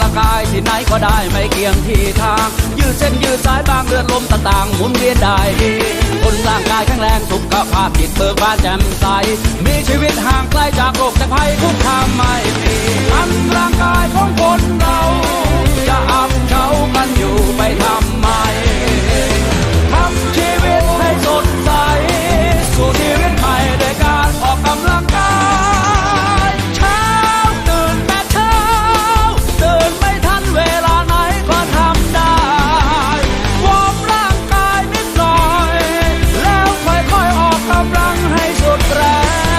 รักออกกำลังกายที่ไหนก็ได้ไม่เกี่ยงที่ทาง ยืดเส้นยืดสายบางเลือดลมต่างๆหมุนเวียนได้ดีคนร่างกายแข็งแรงสุขภาพจิตเบิกบานแจ่มใส มีชีวิตห่างไกลจากโรคจากภัยทุกทางไม่ sotra